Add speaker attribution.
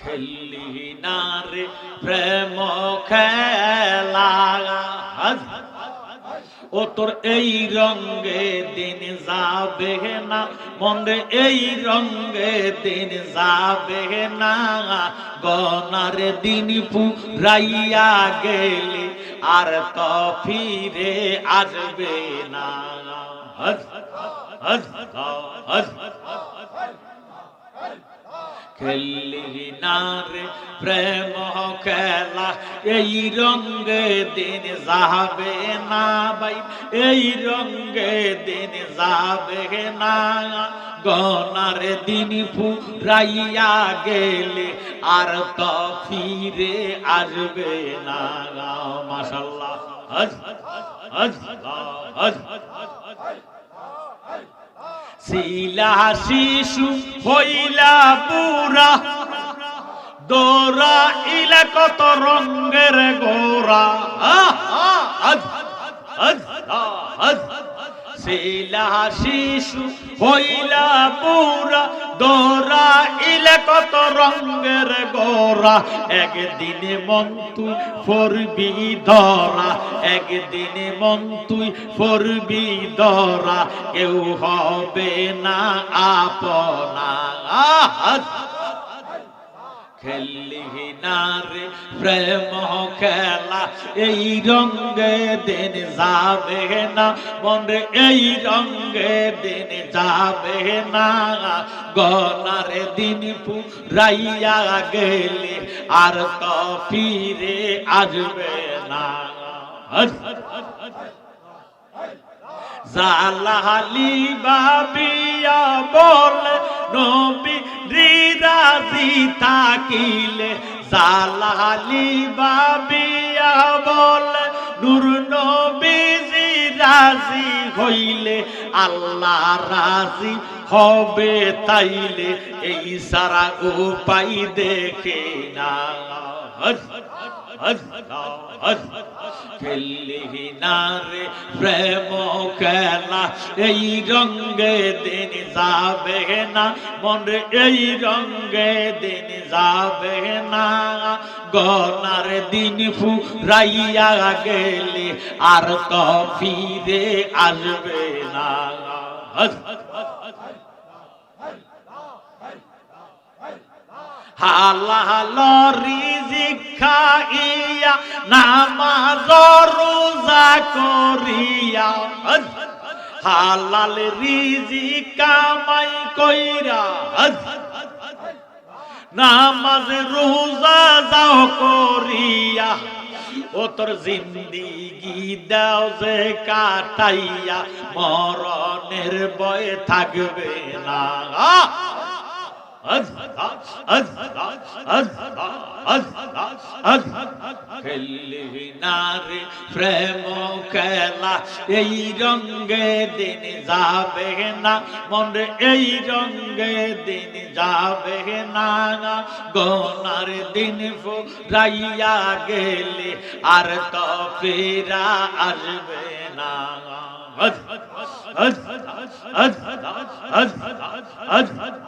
Speaker 1: খেলি না রে প্রেম খেলা। ও তোর এই রঙ্গে দিন যাবে না, মনে এই রঙ্গে দিন যাবে না। গনার দিন পুরাইয়া গেলে, আর তো ফিরে আসবে না। হজ হজ হজ। খেললি না রে প্রেম খেলা, এই রঙ্গে দিন যাবে না ভাই, এই রঙ্গে দিন যাবে না। গনার দিন ফুরাইয়া গেলে আর তো ফিরে আসবে না মাশাল্লাহ। হজ হজ হজ। শিলা শিশু হইলা পুরা দোরা ইলা কত রঙ্গের গোরা। শিলা শিশু হইলা পুরা দোরা, ইলে কত রঙ্গের গোরা। একদিনে মন তুই ফরবি ধরা, একদিনে মন তুই ফরবি ধরা। কেউ হবে না আপনা। খেললি না রে প্রেম খেলা, এই রঙ্গে দিন যাবে না। মনে এই রঙ্গে দিন যাবে না। গনার দিন পুরাইয়া গেলে, আর তো ফিরে আসবে না। জালালি বাবিয়া বলে, নবী রিরাজি থাকিলে জালালি বাবিয়া বল নূর নবীজি রাজি হইলে আল্লাহ রাজি হবে তাইলে, এই সারা উপায় দেখে না। রে প্রেম খেলা এই রঙ্গে দিন যাবে না, মনে এই রঙ্গে দিন যাবে না। গনার দিন ফুরাইয়া গেলে আর তো ফিরে আসবে না। হালাল রিজিক খাইয়া নামাজ রোজা করিয়া হালাল রিজিক কামাই কইরা নামাজ রোজা যাও করিয়া, ও তোর জিন্দিগি দাও যে কাটাইয়া, মরণের বয়ে থাকবে না। খেলবি নারে প্রেম খেলা এই রঙ্গে দিন যাবে না মন এই রঙ্গে দিন যাবে না গনার দিন ফুরাইয়া গেলে আর তো ফেরা আসবে না হজ হজ হজ হজ হজ হজ হজ হজ